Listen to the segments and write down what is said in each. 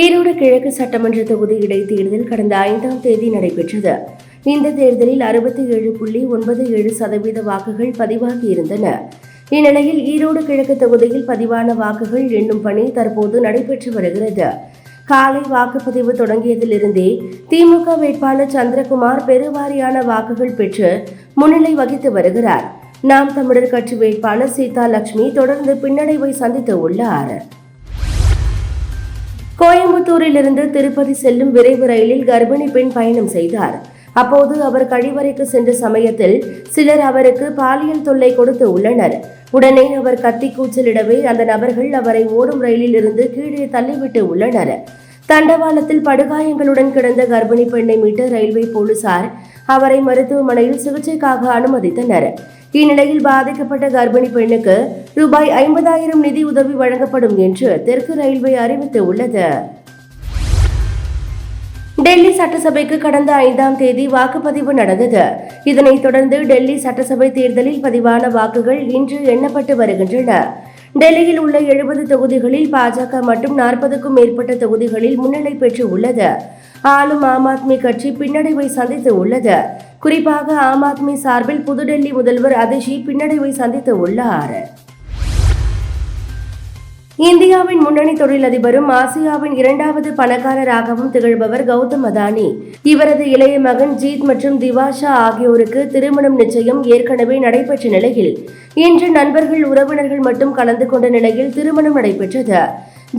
ஈரோடு கிழக்கு சட்டமன்ற தொகுதி இடைத்தேர்தல் கடந்த ஐந்தாம் தேதி நடைபெற்றது. இந்த தேர்தலில் அறுபத்தி ஏழு புள்ளி ஒன்பது ஏழு சதவீத வாக்குகள் பதிவாகியிருந்தன இந்நிலையில் ஈரோடு கிழக்கு தொகுதியில் பதிவான வாக்குகள் எண்ணும் பணி தற்போது நடைபெற்று வருகிறது. காலை வாக்குப்பதிவு தொடங்கியதிலிருந்தே திமுக வேட்பாளர் சந்திரகுமார் பெருவாரியான வாக்குகள் பெற்று முன்னிலை வகித்து வருகிறார். நாம் தமிழர் கட்சி வேட்பாளர் சீதா லட்சுமி தொடர்ந்து பின்னடைவை சந்தித்து உள்ளார். கோயம்புத்தூரிலிருந்து திருப்பதி செல்லும் விரைவு ரயிலில் கர்ப்பிணி பெண் பயணம் செய்தார். அப்போது அவர் கழிவறைக்கு சென்ற சமயத்தில் சிலர் அவருக்கு பாலியல் தொல்லை கொடுத்து உள்ளனர். உடனே அவர் கத்தி கூச்சலிடவே அந்த நபர்கள் அவரை ஓடும் ரயிலில் இருந்து கீழே தள்ளிவிட்டு உள்ளனர். தண்டவாளத்தில் படுகாயங்களுடன் கிடந்த கர்ப்பிணி பெண்ணை மீட்ட ரயில்வே போலீசார் அவரை மருத்துவமனையில் சிகிச்சைக்காக அனுமதித்தனர். இந்நிலையில் பாதிக்கப்பட்ட கர்ப்பிணி பெண்ணுக்கு ரூபாய் ஐம்பதாயிரம் நிதி உதவி வழங்கப்படும் என்று தெற்கு ரயில்வே அறிவித்து உள்ளது. டெல்லி சட்டசபைக்கு கடந்த ஐந்தாம் தேதி வாக்குப்பதிவு நடந்தது. இதனைத் தொடர்ந்து டெல்லி சட்டசபை தேர்தலில் பதிவான வாக்குகள் இன்று எண்ணப்பட்டு வருகின்றன. டெல்லியில் உள்ள எழுபது தொகுதிகளில் பாஜக மற்றும் நாற்பதுக்கும் மேற்பட்ட தொகுதிகளில் முன்னிலை பெற்று உள்ளது. ஆளும் ஆம் ஆத்மி கட்சி பின்னடைவை சந்தித்து உள்ளது. குறிப்பாக ஆம் ஆத்மி சார்பில் புதுடெல்லி முதல்வர் அதிஷி பின்னடைவை சந்தித்து உள்ளார். இந்தியாவின் முன்னணி தொழிலதிபரும் ஆசியாவின் இரண்டாவது பணக்காரராகவும் திகழ்பவர் கௌதம் அதானி. இவரது இளைய மகன் ஜீத் மற்றும் திவாஷா ஆகியோருக்கு திருமணம் நிச்சயம் ஏற்கனவே நடைபெற்ற நிலையில். இன்று நண்பர்கள் உறவினர்கள் மட்டும் கலந்து கொண்ட நிலையில் திருமணம் நடைபெற்றது.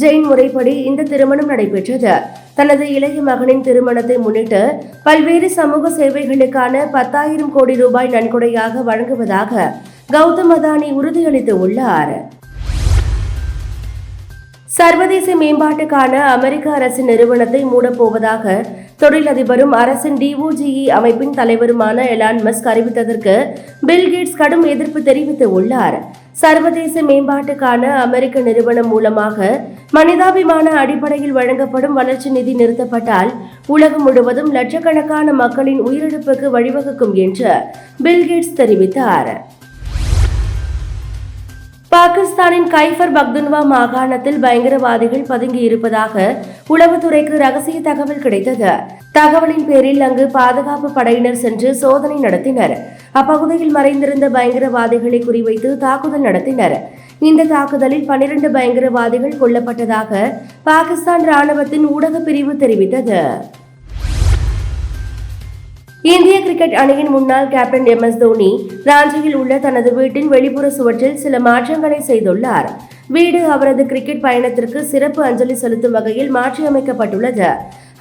ஜெயின் முறைப்படி இந்த திருமணம் நடைபெற்றது. தனது இளைய மகனின் திருமணத்தை முன்னிட்டு பல்வேறு சமூக சேவைகளுக்கான பத்தாயிரம் கோடி ரூபாய் நன்கொடையாக வழங்குவதாக கௌதம் அதானி உறுதியளித்துள்ளார். சர்வதேச மேம்பாட்டுக்கான அமெரிக்க அரசின் நிறுவனத்தை மூடப்போவதாக தொழிலதிபரும் அரசின் டிஓஜிஇ அமைப்பின் தலைவருமான எலான் மஸ்க் அறிவித்ததற்கு பில்கேட்ஸ் கடும் எதிர்ப்பு தெரிவித்து உள்ளார் சர்வதேச மேம்பாட்டுக்கான அமெரிக்க நிறுவனம் மூலமாக மனிதாபிமான அடிப்படையில் வழங்கப்படும் வளர்ச்சி நிதி நிறுத்தப்பட்டால் உலகம் முழுவதும் லட்சக்கணக்கான மக்களின் உயிரிழப்புக்கு வழிவகுக்கும் என்று பில்கேட்ஸ் தெரிவித்தார். பாகிஸ்தானின் கைஃபர் பக்துன்வா மாகாணத்தில் பயங்கரவாதிகள் பதுங்கி இருப்பதாக உளவுத்துறைக்கு ரகசிய தகவல் கிடைத்தது. தகவலின் பேரில் அங்கு பாதுகாப்பு படையினர் சென்று சோதனை நடத்தினர். அப்பகுதியில் மறைந்திருந்த பயங்கரவாதிகளை குறிவைத்து தாக்குதல் நடத்தினர். இந்த தாக்குதலில் பனிரண்டு பயங்கரவாதிகள் கொல்லப்பட்டதாக பாகிஸ்தான் ராணுவத்தின் ஊடக பிரிவு தெரிவித்தது. இந்திய கிரிக்கெட் அணியின் முன்னாள் கேப்டன் எம் எஸ் தோனி ராஞ்சியில் உள்ள தனது வீட்டின் வெளிப்புற சுவற்றில் சில மாற்றங்களை செய்துள்ளார். வீடு அவரது கிரிக்கெட் பயணத்திற்கு சிறப்பு அஞ்சலி செலுத்தும் வகையில் மாற்றியமைக்கப்பட்டுள்ளது.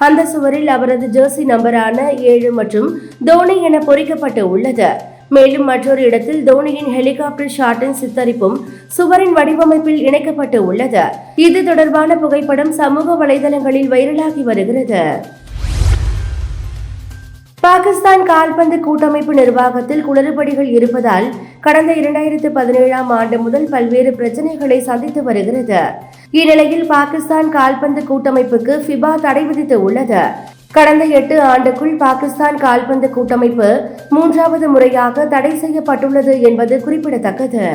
அந்த சுவரில் அவரது ஜெர்சி நம்பரான ஏழு மற்றும் தோனி என பொறிக்கப்பட்டு உள்ளது. மேலும் மற்றொரு இடத்தில் தோனியின் ஹெலிகாப்டர் ஷாட்டின் சித்தரிப்பும் சுவரின் வடிவமைப்பில் இணைக்கப்பட்டு உள்ளது. இது தொடர்பான புகைப்படம் சமூக வலைதளங்களில் வைரலாகி வருகிறது. பாகிஸ்தான் கால்பந்து கூட்டமைப்பு நிர்வாகத்தில் குளறுபடிகள் இருப்பதால் கடந்த இரண்டாயிரத்து பதினேழாம் ஆண்டு முதல் பல்வேறு பிரச்சனைகளை சந்தித்து வருகிறது. இந்நிலையில் பாகிஸ்தான் கால்பந்து கூட்டமைப்புக்கு ஃபிபா தடை விதித்து உள்ளது. கடந்த எட்டு ஆண்டுக்குள் பாகிஸ்தான் கால்பந்து கூட்டமைப்பு மூன்றாவது முறையாக தடை செய்யப்பட்டுள்ளது என்பது குறிப்பிடத்தக்கது.